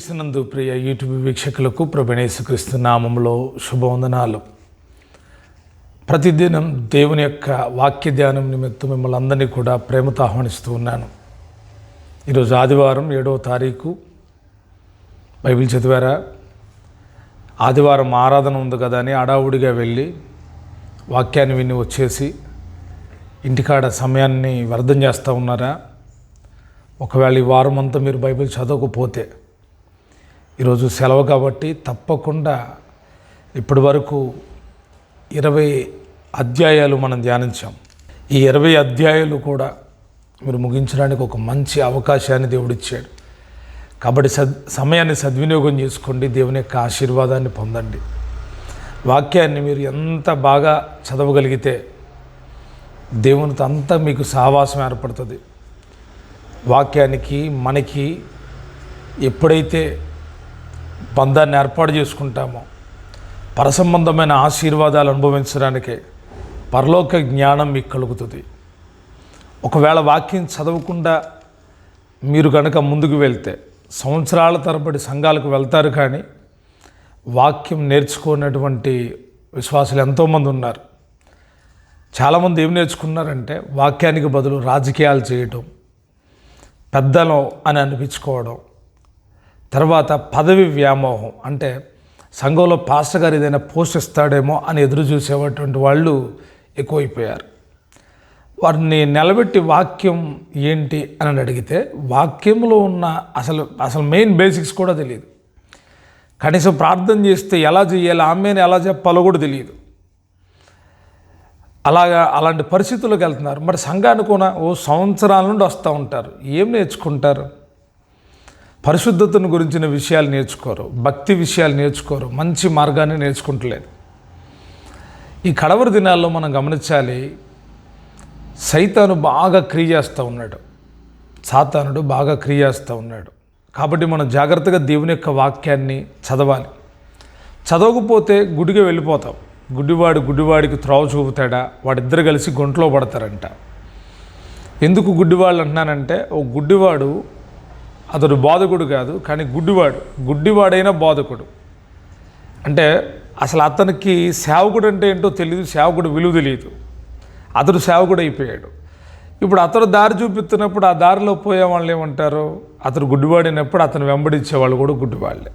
క్రీస్తునందు ప్రియ యూట్యూబ్ వీక్షకులకు ప్రభణేశుక్రీస్తు నామంలో శుభవందనాలు. ప్రతిదినం దేవుని యొక్క వాక్య ధ్యానం నిమిత్తం మిమ్మల్ని అందరినీ కూడా ప్రేమతో ఆహ్వానిస్తూ ఉన్నాను. ఈరోజు ఆదివారం ఏడవ తారీఖు. బైబిల్ చదివారా? ఆదివారం ఆరాధన ఉంది కదా అని అడావుడిగా వెళ్ళి వాక్యాన్ని విని వచ్చేసి ఇంటికాడ సమయాన్ని వ్యర్థం చేస్తూ ఉన్నారా? ఒకవేళ ఈ వారం అంతా మీరు బైబిల్ చదవకపోతే ఈరోజు సెలవు కాబట్టి తప్పకుండా ఇప్పటి వరకు ఇరవై అధ్యాయాలు మనం ధ్యానించాం. ఈ ఇరవై అధ్యాయాలు కూడా మీరు ముగించడానికి ఒక మంచి అవకాశాన్ని దేవుడిచ్చాడు. కాబట్టి సద్ సమయాన్ని సద్వినియోగం చేసుకోండి దేవుని యొక్క ఆశీర్వాదాన్ని పొందండి. వాక్యాన్ని మీరు ఎంత బాగా చదవగలిగితే దేవునితో అంతా మీకు సహవాసం ఏర్పడుతుంది. వాక్యానికి మనకి ఎప్పుడైతే బంధాన్ని ఏర్పాటు చేసుకుంటామో. పరసంబంధమైన ఆశీర్వాదాలు అనుభవించడానికే పరలోక జ్ఞానం మీకు కలుగుతుంది. ఒకవేళ వాక్యం చదవకుండా మీరు కనుక ముందుకు వెళ్తే సంవత్సరాల తరబడి సంఘాలకు వెళ్తారు కానీ వాక్యం నేర్చుకున్నటువంటి విశ్వాసులు ఎంతోమంది ఉన్నారు. చాలామంది ఏం నేర్చుకున్నారంటే వాక్యానికి బదులు రాజకీయాలు చేయటం పెద్దలం అని అనిపించుకోవడం తర్వాత పదవి వ్యామోహం. అంటే సంఘంలో పాస్టర్ గారు ఏదైనా పోస్ట్ ఇస్తాడేమో అని ఎదురు చూసేటువంటి వాళ్ళు ఎక్కువైపోయారు. వారిని నిలబెట్టి వాక్యం ఏంటి అని అడిగితే వాక్యంలో ఉన్న అసలు అసలు మెయిన్ బేసిక్స్ కూడా తెలియదు కనీసం ప్రార్థన చేస్తే ఎలా చేయాలి ఆమెను ఎలా చెప్పాలో కూడా తెలియదు అలాగా అలాంటి పరిస్థితుల్లోకి వెళ్తున్నారు. మరి సంఘానికి కూడా ఓ సంవత్సరాల నుండి వస్తూ ఉంటారు. ఏం నేర్చుకుంటారు? పరిశుద్ధతను గురించిన విషయాలు నేర్చుకోరు భక్తి విషయాలు నేర్చుకోరు మంచి మార్గాన్ని నేర్చుకుంటలేదు. ఈ కడవరి దినాల్లో మనం గమనించాలి సైతాను బాగా క్రియ చేస్తూ ఉన్నాడు. సాతానుడు బాగా క్రియ చేస్తూ ఉన్నాడు. కాబట్టి మనం జాగ్రత్తగా దేవుని యొక్క వాక్యాన్ని చదవాలి. చదవకపోతే గుడిగా వెళ్ళిపోతాం. గుడ్డివాడు గుడ్డివాడికి త్రోవ చూపుతాడా? వాడిద్దరు కలిసి గుంట్లో పడతారంట. ఎందుకు గుడ్డివాళ్ళు అంటున్నానంటే ఓ గుడ్డివాడు అతడు బోధకుడు కాదు కానీ గుడ్డివాడు. గుడ్డివాడైన బోధకుడు. అంటే అసలు అతనికి సేవకుడు అంటే ఏంటో తెలియదు సేవకుడు విలువ తెలియదు అతడు సేవకుడు అయిపోయాడు ఇప్పుడు అతడు దారి చూపిస్తున్నప్పుడు ఆ దారిలో పోయే వాళ్ళు ఏమంటారు అతడు గుడ్డివాడినప్పుడు అతను వెంబడించే వాళ్ళు కూడా గుడ్డివాళ్ళే.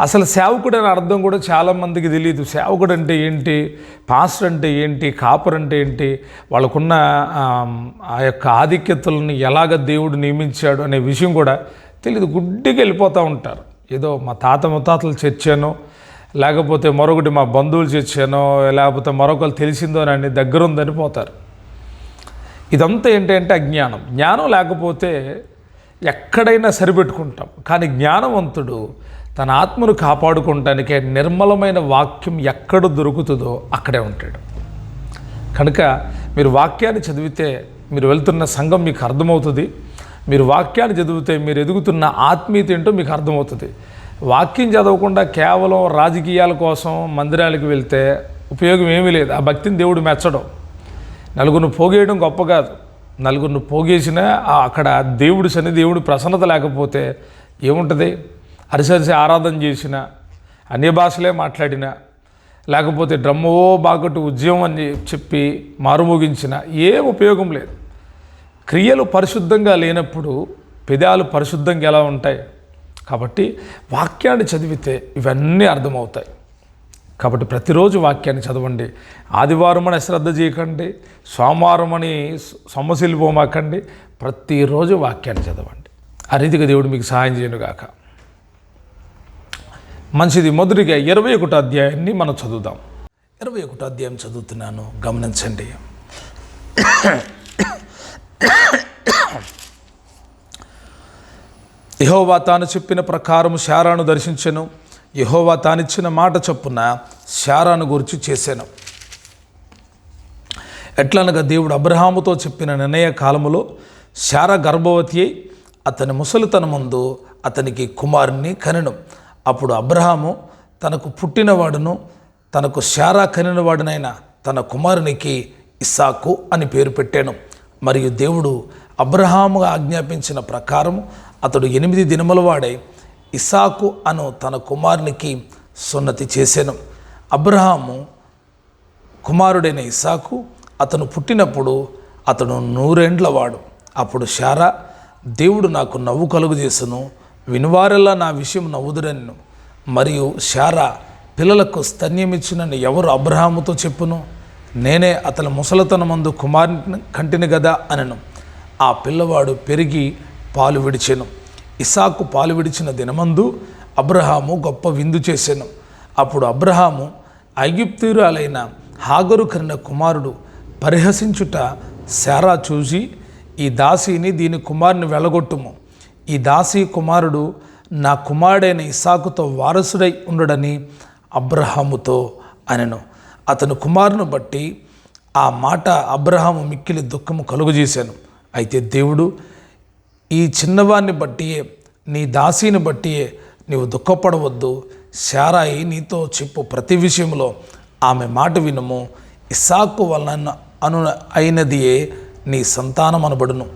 అసలు సేవకుడు అనే అర్థం కూడా చాలామందికి తెలియదు సేవకుడు అంటే ఏంటి? పాస్టర్ అంటే ఏంటి? కాపర్ అంటే ఏంటి? వాళ్ళకున్న ఆ, యొక్క ఆధిక్యతలను ఎలాగ దేవుడు నియమించాడు అనే విషయం కూడా తెలియదు గుడ్డికి వెళ్ళిపోతూ ఉంటారు. ఏదో మా తాత ముత్తాతలు చర్చాను లేకపోతే మరొకటి మా బంధువులు చర్చాను లేకపోతే మరొకరు తెలిసిందో అని దగ్గరుందని పోతారు. ఇదంతా ఏంటంటే అజ్ఞానం. జ్ఞానం లేకపోతే ఎక్కడైనా సరిపెట్టుకుంటాం. కానీ జ్ఞానవంతుడు తన ఆత్మను కాపాడుకోవటానికే నిర్మలమైన వాక్యం ఎక్కడ దొరుకుతుందో అక్కడే ఉంటాడు. కనుక మీరు వాక్యాన్ని చదివితే మీరు వెళ్తున్న సంఘం మీకు అర్థమవుతుంది. మీరు వాక్యాన్ని చదివితే మీరు ఎదుగుతున్న ఆత్మీయత ఏంటో మీకు అర్థమవుతుంది. వాక్యం చదవకుండా కేవలం రాజకీయాల కోసం మందిరాలకు వెళ్తే ఉపయోగం ఏమీ లేదు. ఆ భక్తిని దేవుడు మెచ్చడం. నలుగురిని పోగేయడం గొప్ప కాదు. నలుగురిని పోగేసినా అక్కడ దేవుడి సన్ని దేవుడి ప్రసన్నత లేకపోతే ఏముంటుంది? అరిసరిసి ఆరాధన చేసిన అన్ని భాషలే మాట్లాడిన లేకపోతే డ్రమ్మో బాగట్టు ఉద్యమం అని చెప్పి మారుమోగించిన ఏం ఉపయోగం లేదు. క్రియలు పరిశుద్ధంగా లేనప్పుడు పెదాలు పరిశుద్ధంగా ఎలా ఉంటాయి? కాబట్టి వాక్యాన్ని చదివితే ఇవన్నీ అర్థమవుతాయి. కాబట్టి ప్రతిరోజు వాక్యాన్ని చదవండి. ఆదివారం అని శ్రద్ధ చేయకండి. సోమవారం అని సొమ్మసిల్లిపోమాకండి ప్రతిరోజు వాక్యాన్ని చదవండి. ఆ రీతిగా దేవుడు మీకు సహాయం చేయనుగాక. మంచిది మొదటిగా ఇరవై ఒకటో అధ్యాయాన్ని మనం చదువుదాం. ఇరవై ఒకటో అధ్యాయం చదువుతున్నాను. గమనించండి. యహోవా తాను చెప్పిన ప్రకారం శారాను దర్శించను. యహోవా తానిచ్చిన మాట చొప్పున శారాను గురించి చేశాను ఎట్లనగా దేవుడు అబ్రహాముతో చెప్పిన నిర్ణయ కాలములో శార గర్భవతి అయి అతని ముసలితన ముందు అతనికి కుమారుని కనెను. అప్పుడు అబ్రహాము తనకు పుట్టినవాడును తనకు శారా కనినవాడునైన తన కుమారునికి ఇస్సాకు అని పేరు పెట్టాను. మరియు దేవుడు అబ్రహాము ఆజ్ఞాపించిన ప్రకారం అతడు ఎనిమిది దినముల వాడై ఇసాకు అను తన కుమారునికి సున్నతి చేశాను. అబ్రహాము కుమారుడైన ఇసాకు అతను పుట్టినప్పుడు అతను నూరేండ్లవాడు అప్పుడు శారా దేవుడు నాకు నవ్వు కలుగు చేసును వినువారెల్లా నా విషయం నవ్వుదురన్ను. మరియు శారా పిల్లలకు స్తన్యమిచ్చినని ఎవరు అబ్రహాముతో చెప్పును? నేనే అతని ముసలతనమందు కుమారుని కంటిని గదా అనను. ఆ పిల్లవాడు పెరిగి పాలు విడిచెను. ఇసాకు పాలు విడిచిన దినమందు అబ్రహాము గొప్ప విందు చేశాను అప్పుడు అబ్రహాము ఐగుప్తీరాలైన హాగరు కరిన కుమారుడు పరిహసించుట శారా చూసి ఈ దాసిని దీని కుమారుని వెళ్ళగొట్టుము ఈ దాసి కుమారుడు నా కుమారుడైన ఇసాకుతో వారసుడై ఉండడని అబ్రహాముతో అనెను. అతను కుమారును బట్టి ఆ మాట అబ్రహాము మిక్కిలి దుఃఖము కలుగజేశాను. అయితే దేవుడు ఈ చిన్నవాన్ని బట్టియే నీ దాసిని బట్టియే నీవు దుఃఖపడవద్దు. శారాయి నీతో చెప్పు ప్రతి విషయంలో ఆమె మాట వినుము. ఇసాకు వలన అను అయినదియే నీ సంతానం అనబడును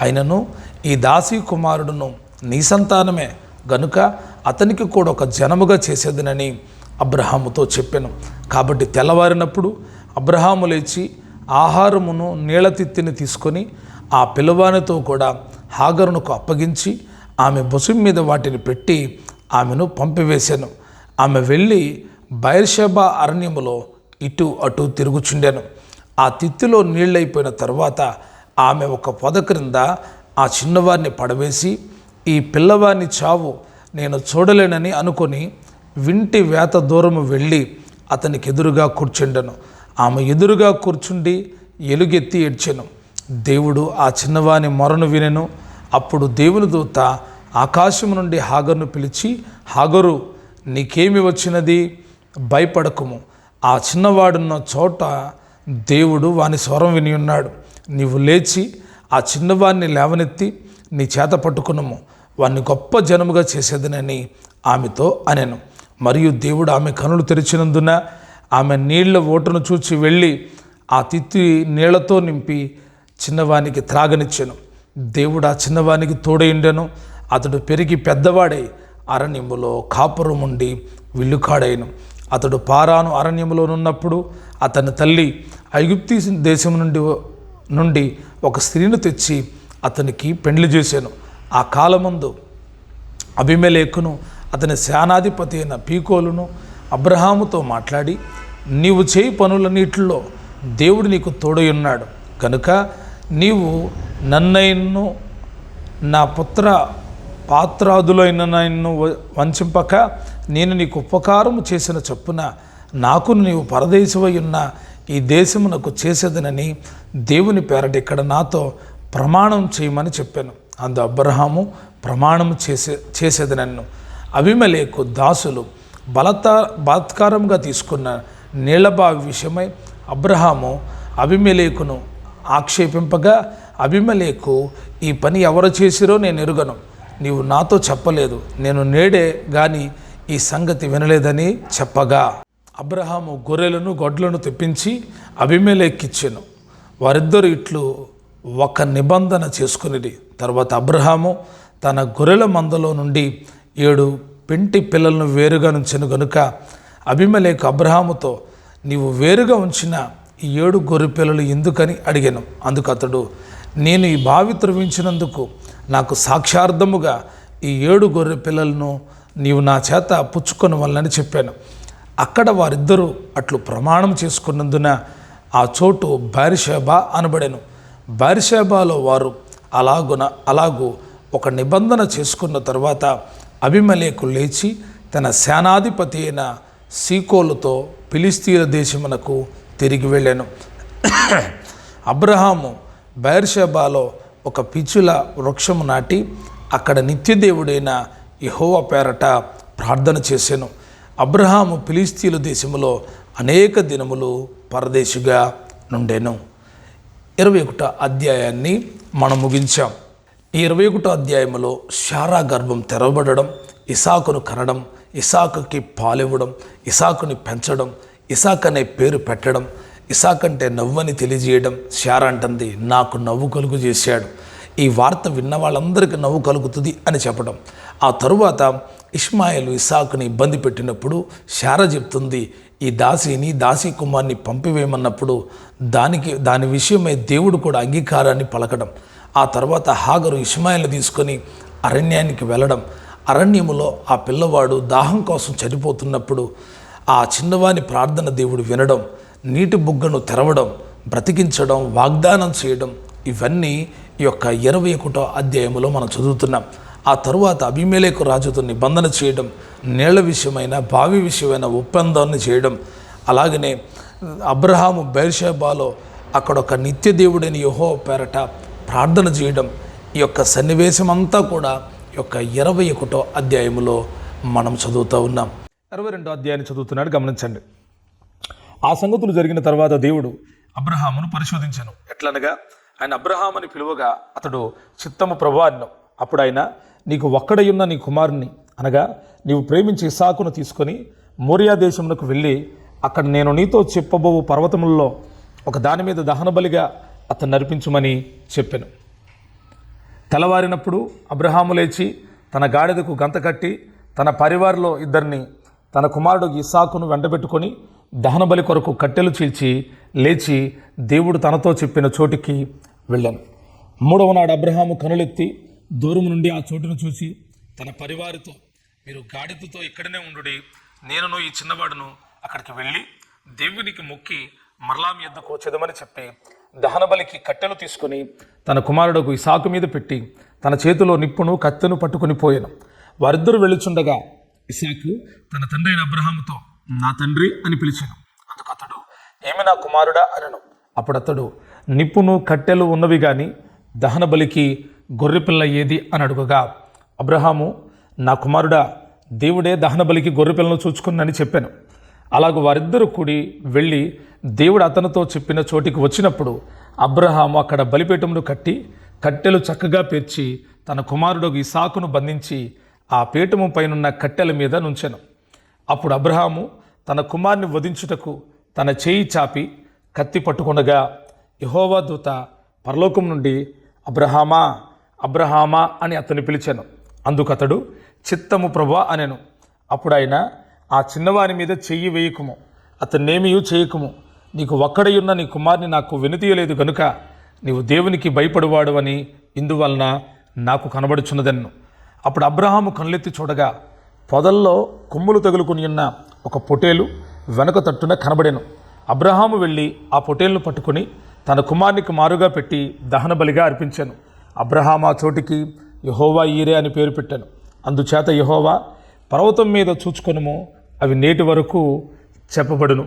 అయినను ఈ దాసి కుమారుడును నీ సంతానమే గనుక అతనికి కూడా ఒక జనముగా చేసేదనని అబ్రహాముతో చెప్పాను. కాబట్టి తెల్లవారినప్పుడు అబ్రహాము లేచి ఆహారమును నీళ్ళ తిత్తిని తీసుకొని ఆ పిల్లవానితో కూడా హాగరునకు అప్పగించి ఆమె భుజం మీద వాటిని పెట్టి ఆమెను పంపివేశాను. ఆమె వెళ్ళి బైర్షబా అరణ్యములో ఇటు అటు తిరుగుచుండాను. ఆ తిత్తిలో నీళ్ళైపోయిన తర్వాత ఆమె ఒక పొద క్రింద ఆ చిన్నవారిని పడవేసి ఈ పిల్లవాని చావు నేను చూడలేనని అనుకొని వింటి వేత దూరము వెళ్ళి అతనికి ఎదురుగా కూర్చుండెను. ఆమె ఎదురుగా కూర్చుండి ఎలుగెత్తి ఏడ్చెను. దేవుడు ఆ చిన్నవాని మొరను వినెను. అప్పుడు దేవుని దూత ఆకాశం నుండి హాగరును పిలిచి హాగరు నీకేమి వచ్చినది? భయపడకుము. ఆ చిన్నవాడున్న చోట దేవుడు వాని స్వరం విని ఉన్నాడు. నీవు లేచి ఆ చిన్నవాణ్ణి లేవనెత్తి నీ చేత పట్టుకునము వాన్ని గొప్ప జనముగా చేసేదనని ఆమెతో అనెను. మరియు దేవుడు ఆమె కనులు తెరిచినందున ఆమె నీళ్ళ ఓటును చూచి వెళ్ళి ఆ తిత్తి నీళ్ళతో నింపి చిన్నవానికి త్రాగనిచ్చాను. దేవుడు ఆ చిన్నవానికి తోడైండెను అతడు పెరిగి పెద్దవాడై అరణ్యములో కాపురం ఉండి విల్లుకాడైను. అతడు పారాను అరణ్యములోనున్నప్పుడు అతని తల్లి ఐగుప్తి దేశం నుండి నుండి ఒక స్త్రీని తెచ్చి అతనికి పెండ్లి చేశాను. ఆ కాలమందు అభిమేలేకును అతని సేనాధిపతి అయిన పీకోలును అబ్రహాముతో మాట్లాడి నీవు చేయి పనులన్నిటిలో దేవుడు నీకు తోడై ఉన్నాడు. కనుక నీవు నన్నైను నా పుత్ర పాత్రాదులైన నన్ను వ- వంచింపక నేను నీకు ఉపకారం చేసిన చొప్పున నాకు నీవు పరదేశమై ఉన్న ఈ దేశమునకు చేసేదనని దేవుని పేరట ఇక్కడ నాతో ప్రమాణం చేయమని చెప్పాను. అందు అబ్రహాము ప్రమాణం చేసే చేసేది నన్ను అభిమలేకు దాసులు బలత బలాత్కారంగా తీసుకున్న నీళ్ళబావి విషయమై అబ్రహాము అభిమలేకును ఆక్షేపింపగా అభిమలేకు ఈ పని ఎవరు చేసిరో నేను ఎరుగను. నీవు నాతో చెప్పలేదు. నేను నేడే కానీ ఈ సంగతి వినలేదని చెప్పగా. అబ్రహాము గొర్రెలను గొడ్లను తెప్పించి అభిమేలెక్కిచ్చాను. వారిద్దరు ఇట్లు ఒక నిబంధన చేసుకునేది తర్వాత అబ్రహాము తన గొర్రెల మందలో నుండి ఏడు పెంటి పిల్లలను వేరుగా ఉంచను గనుక అభిమలేకు అబ్రహాముతో నీవు వేరుగా ఉంచిన ఈ ఏడు గొర్రె పిల్లలు ఎందుకని అడిగాను? అందుకు అతడు నేను ఈ బావి త్రవించినందుకు నాకు సాక్షార్థముగా ఈ ఏడు గొర్రె పిల్లలను నీవు నా చేత పుచ్చుకొని వల్లని చెప్పాను. అక్కడ వారిద్దరూ అట్లు ప్రమాణం చేసుకున్నందున ఆ చోటు బారిషేబా అనబడెను. బారిషేబాలో వారు అలాగున అలాగూ ఒక నిబంధన చేసుకున్న తర్వాత అభిమలేకు లేచి తన సేనాధిపతి అయిన సీకోలుతో ఫిలిస్తీన్ల దేశమునకు తిరిగి వెళ్ళాను. అబ్రహాము బైర్షేబాలో ఒక పిచ్చుల వృక్షము నాటి అక్కడ నిత్యదేవుడైన యహోవ పేరట ప్రార్థన చేశాను అబ్రహాము ఫిలిస్తీన్ల దేశములో అనేక దినములు పరదేశిగా నుండెను. ఇరవై ఒకటో అధ్యాయాన్ని మనం ముగించాం. ఈ ఇరవై ఒకటో అధ్యాయంలో శారా గర్భం తెరవబడడం ఇసాకును కనడం ఇసాకుకి పాలివ్వడం ఇసాకుని పెంచడం ఇసాక్ అనే పేరు పెట్టడం ఇసాక్ అంటే నవ్వని తెలియజేయడం శారా అంటుంది. నాకు నవ్వు కలుగు చేశాడు. ఈ వార్త విన్న వాళ్ళందరికీ నవ్వు కలుగుతుంది అని చెప్పడం. ఆ తరువాత ఇష్మాయిలు ఇసాకుని ఇబ్బంది పెట్టినప్పుడు శార చెప్తుంది ఈ దాసిని దాసి కుమార్ని పంపివేయమన్నప్పుడు దానికి దాని విషయమై దేవుడు కూడా అంగీకారాన్ని పలకడం. ఆ తర్వాత హాగరు ఇష్మాయిల్ని తీసుకొని అరణ్యానికి వెళ్ళడం. అరణ్యములో ఆ పిల్లవాడు దాహం కోసం చనిపోతున్నప్పుడు ఆ చిన్నవాని ప్రార్థన దేవుడు వినడం నీటి బుగ్గను తెరవడం బ్రతికించడం వాగ్దానం చేయడం ఇవన్నీ ఈ యొక్క ఇరవై ఒకటో అధ్యాయంలో మనం చదువుతున్నాం. ఆ తరువాత అభిమేలేకు రాజుతో నిబంధన చేయడం నీళ్ళ విషయమైన బావి విషయమైన ఒప్పందాన్ని చేయడం. అలాగనే అబ్రహాము బైర్షేబాలో అక్కడ ఒక నిత్య దేవుడైన యహో పేరట ప్రార్థన చేయడం. ఈ యొక్క సన్నివేశం అంతా కూడా ఈ యొక్క ఇరవై ఒకటో అధ్యాయములో మనం చదువుతూ ఉన్నాం. ఇరవై రెండో అధ్యాయాన్ని చదువుతున్నాడు గమనించండి. ఆ సంగతులు జరిగిన తర్వాత దేవుడు అబ్రహామును పరిశోధించాను. ఎట్లనగా ఆయన అబ్రహాం అని పిలువగా అతడు చిత్తము ప్రభాను అప్పుడు ఆయన నీకు ఒక్కడయున్న నీ కుమారుని అనగా నీవు ప్రేమించి ఇసాకును తీసుకొని మోరియా దేశమునకు వెళ్ళి అక్కడ నేను నీతో చెప్పబోవు పర్వతముల్లో ఒక దాని మీద దహనబలిగా అతను నడిపించుమని చెప్పాను. తెల్లవారినప్పుడు అబ్రహాము లేచి తన గాడిదకు గంత కట్టి తన పరివారిలో ఇద్దరిని తన కుమారుడు ఇసాకును వెంటబెట్టుకొని దహనబలి కొరకు కట్టెలు చీల్చి లేచి దేవుడు తనతో చెప్పిన చోటికి వెళ్ళాను. మూడవ నాడు అబ్రహాము కనులెత్తి దూరం నుండి ఆ చోటును చూసి తన పరివారితో మీరు గాడిదతో ఇక్కడనే ఉండుడి. నేనును ఈ చిన్నవాడును అక్కడికి వెళ్ళి దేవునికి మొక్కి మరలా మీ యొద్దకు వచ్చేదమని చెప్పి దహనబలికి కట్టెలు తీసుకుని తన కుమారుడుకు ఇసాకు మీద పెట్టి తన చేతిలో నిప్పును కత్తెను పట్టుకుని పోయాను. వారిద్దరూ వెళ్ళుచుండగా ఇసాకు తన తండ్రి అయిన అబ్రహాముతో నా తండ్రి అని పిలిచాను. అందుకు అతడు ఏమి నా కుమారుడా అనను. అప్పుడు అతడు నిప్పును కట్టెలు ఉన్నవి కానీ దహన బలికి గొర్రెపిల్ల ఏది అని అడుగగా అబ్రహాము నా కుమారుడా దేవుడే దహన బలికి గొర్రెపిల్లను చూచుకున్నని చెప్పాను. అలాగూ వారిద్దరూ కూడి వెళ్ళి దేవుడు అతనితో చెప్పిన చోటికి వచ్చినప్పుడు అబ్రహాము అక్కడ బలిపీఠమును కట్టి కట్టెలు చక్కగా పేర్చి తన కుమారుడు ఇసాకును బంధించి ఆ పీఠము పైనున్న కట్టెల మీద నుంచెను. అప్పుడు అబ్రహాము తన కుమారుని వధించుటకు తన చేయి చాపి కత్తి పట్టుకుండగా యహోవా దూత పరలోకం నుండి అబ్రహామా అబ్రహామా అని అతన్ని పిలిచాను. అందుకు అతడు చిత్తము ప్రభా అనెను. అప్పుడు ఆయన ఆ చిన్నవారి మీద చెయ్యి వేయకుము. అతన్నేమియూ చేయకుము. నీకు ఒక్కడయున్న నీ కుమార్ని నాకు వెనుతీయలేదు గనుక నీవు దేవునికి భయపడువాడు అని ఇందువలన నాకు కనబడుచున్నదన్ను. అప్పుడు అబ్రహాము కనులెత్తి చూడగా పొదల్లో కొమ్ములు తగులుకుని ఉన్న ఒక పొటేలు వెనక తట్టున కనబడెను. అబ్రహాము వెళ్ళి ఆ పొటేలును పట్టుకుని తన కుమార్నికి మారుగా పెట్టి దహన బలిగా అర్పించాను. అబ్రహామా చోటికి యహోవా ఈరే అని పేరు పెట్టాను. అందుచేత యహోవా పర్వతం మీద చూచుకొనుము అవి నేటి వరకు చెప్పబడును.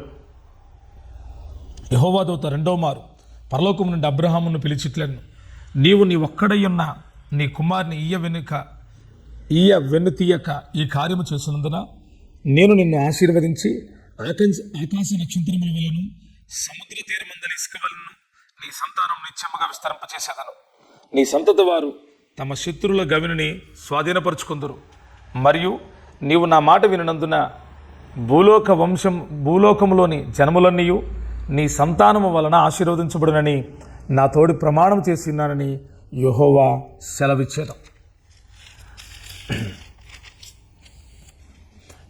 యహోవాదూత రెండో మారు పరలోకం నుండి అబ్రహామును పిలిచిట్లను నీవు నీ ఒక్కడయ్యున్న నీ కుమార్ని ఈయ వెనుక ఈయ వెన్ను తీయక ఈ కార్యము చేసినందున నేను నిన్ను ఆశీర్వదించి ఆకాశ ఆకాశ నక్షత్రముల వలను సముద్ర తీరమందని ఇసుక వలను నీ సంతానం నిత్యముగా విస్తరింపచేసేదను. నీ సంతతి వారు. తమ శత్రుల గవిని స్వాధీనపరుచుకుందరు. మరియు నీవు నా మాట వినందున భూలోక వంశం భూలోకములోని జనములన్నీయు నీ సంతానము వలన ఆశీర్వదించబడునని నా తోడి ప్రమాణం చేసి ఉన్నానని సెలవిచ్చేదం.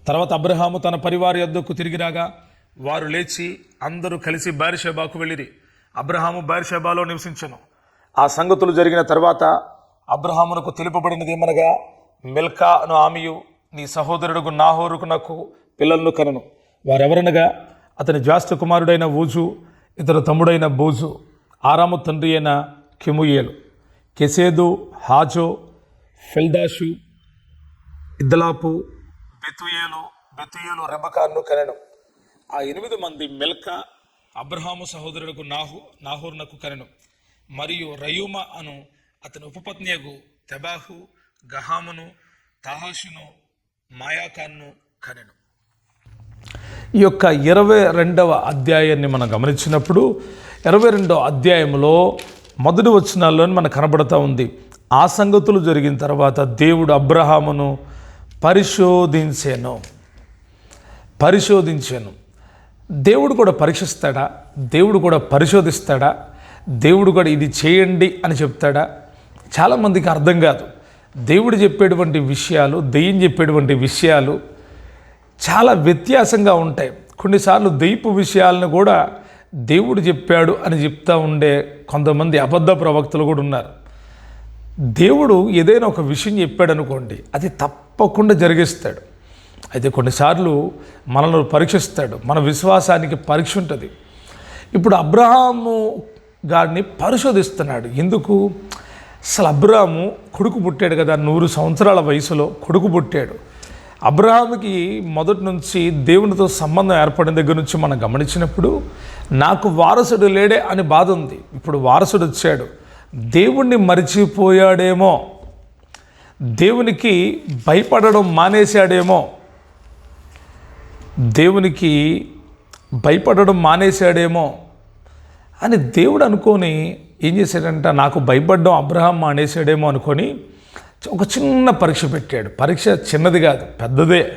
తర్వాత అబ్రహాము తన పరివారి యొద్దకు తిరిగి రాగా వారు లేచి అందరూ కలిసి బారిషేబాకు వెళ్ళిరి. అబ్రహాము బారిషేబాలో నివసించను. ఆ సంగతులు జరిగిన తర్వాత అబ్రహామునకు తెలుపబడినదేమనగా మిల్కా అను ఆమెయు నీ సహోదరుడుకు నాహోరుకు నాకు పిల్లలను కనను. వారెవరనగా అతని జ్యేష్ఠ కుమారుడైన ఊజు ఇతడు తమ్ముడైన బోజు ఆరాము తండ్రి అయిన కెముయేలు కెసేదు హాజో ఫెల్దాషు ఇద్దలాపు బెతుయేలు బెతుయేలు రెబకాను కనెను. ఆ ఎనిమిది మంది మెల్క అబ్రహాము సహోదరుడుకు నాహు నాహోరునకు కనెను. మరియు రయూమ అను అతని ఉపపత్నియగు తెబాహు గహామును తహాషును మాయాకాన్ను కనెను. ఈ యొక్క ఇరవై రెండవ అధ్యాయాన్ని మనం గమనించినప్పుడు ఇరవై రెండవ అధ్యాయంలో మొదటి వచనాల్లోనే మనకు కనబడుతూ ఉంది. ఆ సంగతులు జరిగిన తర్వాత దేవుడు అబ్రహామును పరిశోధించాను. పరిశోధించాను. దేవుడు కూడా పరీక్షిస్తాడా? దేవుడు కూడా పరిశోధిస్తాడా? దేవుడు కూడా ఇది చేయండి అని చెప్తాడా? చాలామందికి అర్థం కాదు. దేవుడు చెప్పేటువంటి విషయాలు దెయ్యం చెప్పేటువంటి విషయాలు చాలా వ్యత్యాసంగా ఉంటాయి. కొన్నిసార్లు దెయ్యపు విషయాలను కూడా దేవుడు చెప్పాడు అని చెప్తా ఉండే కొంతమంది అబద్ధ ప్రవక్తలు కూడా ఉన్నారు. దేవుడు ఏదైనా ఒక విషయం చెప్పాడు అనుకోండి అది తప్పకుండా జరిగిస్తాడు. అయితే కొన్నిసార్లు మనల్ని పరీక్షిస్తాడు. మన విశ్వాసానికి పరీక్ష ఉంటుంది. ఇప్పుడు అబ్రహాము గాడిని పరిశోధిస్తున్నాడు. ఎందుకు? అసలు అబ్రహాము కొడుకు పుట్టాడు కదా నూరు సంవత్సరాల వయసులో కొడుకు పుట్టాడు. అబ్రహాముకి మొదటి నుంచి దేవునితో సంబంధం ఏర్పడిన దగ్గర నుంచి మనం గమనించినప్పుడు నాకు వారసుడు లేడే అని బాధ ఉంది. ఇప్పుడు వారసుడు వచ్చాడు. దేవుణ్ణి మరిచిపోయాడేమో. దేవునికి భయపడడం మానేశాడేమో. దేవునికి భయపడడం మానేశాడేమో. అని దేవుడు అనుకొని ఏం చేశాడంట నాకు భయపడ్డం అబ్రహం అనేసాడేమో అనుకొని ఒక చిన్న పరీక్ష పెట్టాడు. పరీక్ష చిన్నది కాదు పెద్దదే.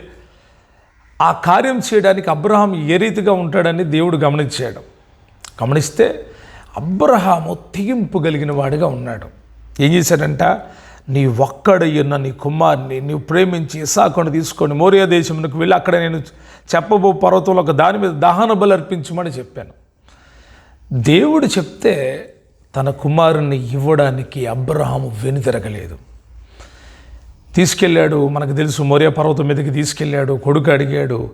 ఆ కార్యం చేయడానికి అబ్రహాం ఏ రీతిగా ఉంటాడని దేవుడు గమనించాడు. గమనిస్తే అబ్రహాము తెగింపు కలిగిన వాడిగా ఉన్నాడు. ఏం చేశాడంట నీ ఒక్కడయ్యున్న నీ కుమార్ని నీవు ప్రేమించి ఇసాకుని తీసుకొని మోరియా దేశమునకు వెళ్ళి అక్కడ నేను చెప్పబో పర్వతంలో ఒక దాని మీద దహన బలి అర్పించమని చెప్పాను. దేవుడు చెప్తే తన కుమారుణ్ణి ఇవ్వడానికి అబ్రహాము వెనుతిరగలేదు తీసుకెళ్ళాడు మనకు తెలుసు మోరియా పర్వతం మీదకి తీసుకెళ్ళాడు కొడుకు అడిగాడు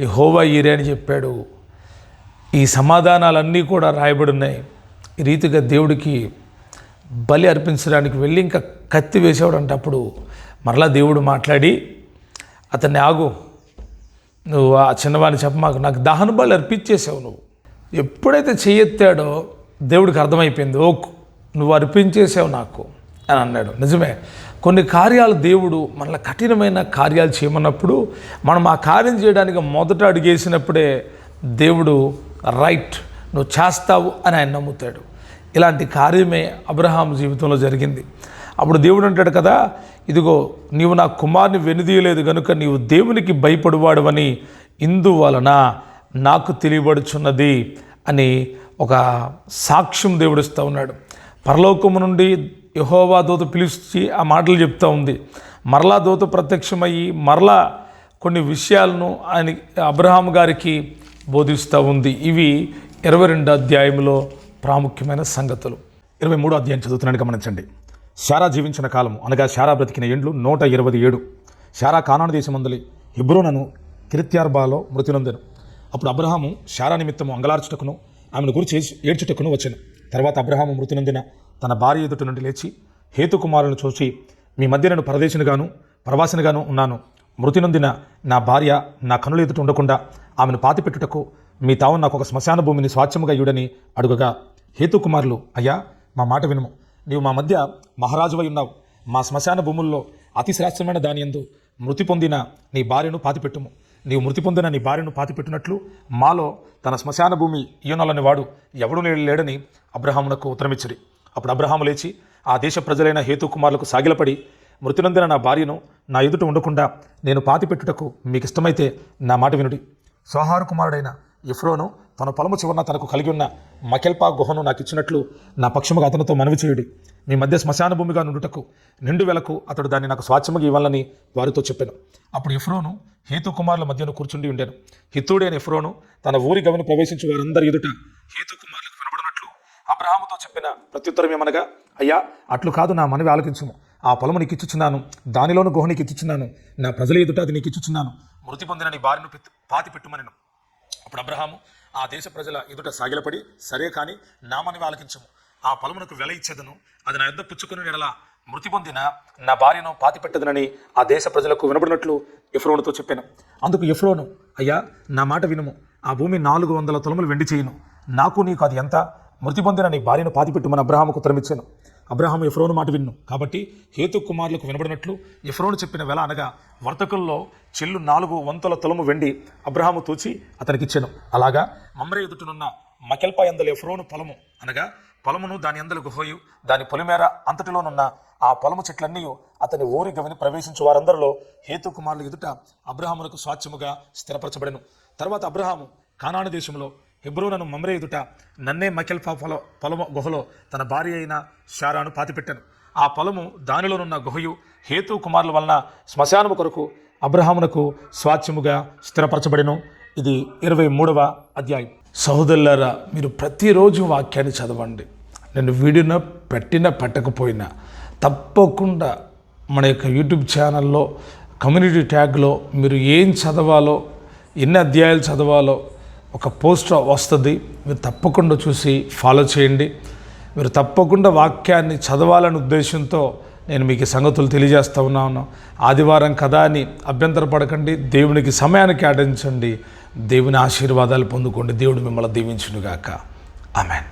ఈ హోవా ఈరే అని చెప్పాడు. ఈ సమాధానాలన్నీ కూడా రాయబడి ఉన్నాయి ఈ రీతిగా దేవుడికి బలి అర్పించడానికి వెళ్ళి ఇంకా కత్తి వేసేవాడంట అప్పుడు. మరలా దేవుడు మాట్లాడి అతన్ని ఆగు నువ్వు ఆ చిన్నవాడిని చెప్పమాకు నాకు దహన బలి అర్పించేసావు నువ్వు. ఎప్పుడైతే చెయ్యెత్తాడో దేవుడికి అర్థమైపోయింది ఓ నువ్వు అర్పించేసావు నాకు అని అన్నాడు. నిజమే. కొన్ని కార్యాలు దేవుడు మనల్ని కఠినమైన కార్యాలు చేయమన్నప్పుడు మనం ఆ కార్యం చేయడానికి మొదట అడిగేసినప్పుడే దేవుడు రైట్ నువ్వు చేస్తావు అని ఆయన నమ్ముతాడు. ఇలాంటి కార్యమే అబ్రహాం జీవితంలో జరిగింది. అప్పుడు దేవుడు అంటాడు కదా ఇదిగో నీవు నా కుమార్ని వెనుదీయలేదు కనుక నీవు దేవునికి భయపడువాడవని ఇందువలన నాకు తెలియబడుచున్నది అని ఒక సాక్ష్యం దేవుడిస్తూ ఉన్నాడు. పరలోకము నుండి యహోవా దూత పిలిచి ఆ మాటలు చెప్తా ఉంది. మరలా దూత ప్రత్యక్షమయ్యి మరలా కొన్ని విషయాలను ఆయన అబ్రహాం గారికి బోధిస్తూ ఉంది. ఇవి ఇరవై రెండు అధ్యాయంలో ప్రాముఖ్యమైన సంగతులు. ఇరవై మూడో అధ్యాయం చదువుతున్నాను గమనించండి. శారా జీవించిన కాలము అనగా శారా బ్రతికిన ఏండ్లు నూట ఇరవై ఏడు. శారా కానాను దేశమందలి హిబ్రోనను కిరిత్యార్బాలో మృతి నొందెను అప్పుడు అబ్రహాము శారా నిమిత్తము అంగలార్చుటకును ఆమెను గురించి ఏడ్చుటకును వచ్చాను. తర్వాత అబ్రహాము మృతి నొందిన తన భార్య ఎదుటి నుండి లేచి హేతుకుమారులను చూసి మీ మధ్య నేను పరదేశినిగాను ప్రవాసినిగాను ఉన్నాను. మృతి నొందిన నా భార్య నా కనుల ఎదుట ఉండకుండా ఆమెను పాతిపెట్టుటకు మీ తావు నాకు ఒక శ్మశాన భూమిని స్వాచ్ఛముగా ఇయుడని అడుగగా హేతుకుమారులు అయ్యా మా మాట వినుము. నీవు మా మధ్య మహారాజువై ఉన్నావు. మా శ్మశాన భూముల్లో అతి శ్రేష్టమైన దాని యందు మృతి పొందిన నీ భార్యను పాతిపెట్టుము. నీవు మృతి పొందిన నీ భార్యను పాతిపెట్టినట్లు మాలో తన శ్మశాన భూమి ఈయనలని వాడు ఎవడు లేడు- లేడని అబ్రహామునకు ఉత్తరమిచ్చిరి. అప్పుడు అబ్రహాము లేచి ఆ దేశ ప్రజలైన హేతుకుమారులకు సాగిలపడి మృతినందిన నా భార్యను నా ఎదుట ఉండకుండా నేను పాతిపెట్టుటకు మీకు ఇష్టమైతే నా మాట వినుడి. సోహారు కుమారుడైన ఇఫ్రోను తన పొలము చివరన తనకు కలిగి ఉన్న మకెల్పా గుహను నాకు ఇచ్చినట్లు నా పక్షముగా అతనితో మనవి చేయుడి. మీ మధ్య శ్మశాన భూమిగా నుండుటకు నిండు వెలకు అతడు దాన్ని నాకు స్వాచ్ఛముగా ఇవ్వాలని వారితో చెప్పాను. అప్పుడు ఎఫ్రోను హేతు కుమారుల మధ్యను కూర్చుండి ఉండాను. హితుడైన ఎఫ్రోను తన ఊరి గమని ప్రవేశించి వారందరి ఎదుట హేతు కుమారులకు వినబడినట్లు అబ్రహాముతో చెప్పిన ప్రత్యుత్తరం ఏమనగా అయ్యా అట్లు కాదు నా మనవి ఆలోకించుము. ఆ పొలము నీకు ఇచ్చుచున్నాను దానిలోను గుహ నీకు ఇచ్చుచున్నాను నా ప్రజల ఎదుట అది నీకు ఇచ్చుచున్నాను మృతి పొందిన నీ భార్యను పెత్తు- పాతి పెట్టుమని అప్పుడు అబ్రహాము ఆ దేశ ప్రజల ఎదుట సాగిలపడి సరే కాని నామని ఆలకించము ఆ పొలమునకు వెల ఇచ్చేదను. అది నా యుద్ధ పుచ్చుకుని ఎడల మృతి పొందిన నా భార్యను పాతిపెట్టదనని ఆ దేశ ప్రజలకు వినబడినట్లు ఎఫ్రోనుతో చెప్పాను. అందుకు ఎఫ్రోను అయ్యా నా మాట వినుము. ఆ భూమి నాలుగు వందల తొలములు వెండి చేయను. నాకు నీకు అది ఎంత? మృతి పొందిన నీ భార్యను పాతిపెట్టుమని అబ్రహాముకు ఉత్తరమిచ్చాను. అబ్రహాం ఎఫ్రోను మాట విన్ను. కాబట్టి హేతు కుమారులకు వినబడినట్లు ఎఫ్రోను చెప్పిన వెల అనగా వర్తకుల్లో చెల్లు నాలుగు వంతుల తొలము వెండి అబ్రహాము తూచి అతనికిచ్చాను. అలాగా మమ్రే ఎదుటనున్న మకెల్పా ఎందల ఎఫ్రోను పొలము అనగా పొలమును దాని ఎందల గుహయు దాని పొలిమేర అంతటిలోనున్న ఆ పొలము చెట్లన్నీ అతని ఊరి గవిని ప్రవేశించు వారందరిలో హేతు కుమారుల ఎదుట అబ్రహాములకు స్వాచ్ఛముగా స్థిరపరచబడెను. తర్వాత అబ్రహాము కానాను దేశంలో హెబ్రోనను మమ్రే నన్నే మకెల్ఫా పొల పొలము గుహలో తన భార్య అయిన షారాను పాతిపెట్టాను. ఆ పొలము దానిలోనున్న గుహయు హేతు కుమారుల వలన శ్మశానము కొరకు అబ్రహామునకు స్వాచ్యముగా స్థిరపరచబడిను. ఇది ఇరవై మూడవ అధ్యాయం. సహోదరులారా మీరు ప్రతిరోజు వాక్యాన్ని చదవండి. నేను వీడియోను పెట్టినా పెట్టకపోయినా తప్పకుండా మన యొక్క యూట్యూబ్ ఛానల్లో కమ్యూనిటీ ట్యాగ్లో మీరు ఏం చదవాలో ఎన్ని అధ్యాయాలు చదవాలో ఒక పోస్ట్ వస్తుంది. మీరు తప్పకుండా చూసి ఫాలో చేయండి. మీరు తప్పకుండా వాక్యాన్ని చదవాలనే ఉద్దేశంతో నేను మీకు సంగతులు తెలియజేస్తూ ఉన్నాను. ఆదివారం కదా అని అభ్యంతరపడకండి. దేవునికి సమయాన్ని కేటాయించండి దేవుని ఆశీర్వాదాలు పొందుకోండి. దేవుడు మిమ్మల్ని దీవించునుగాక. ఆమెన్.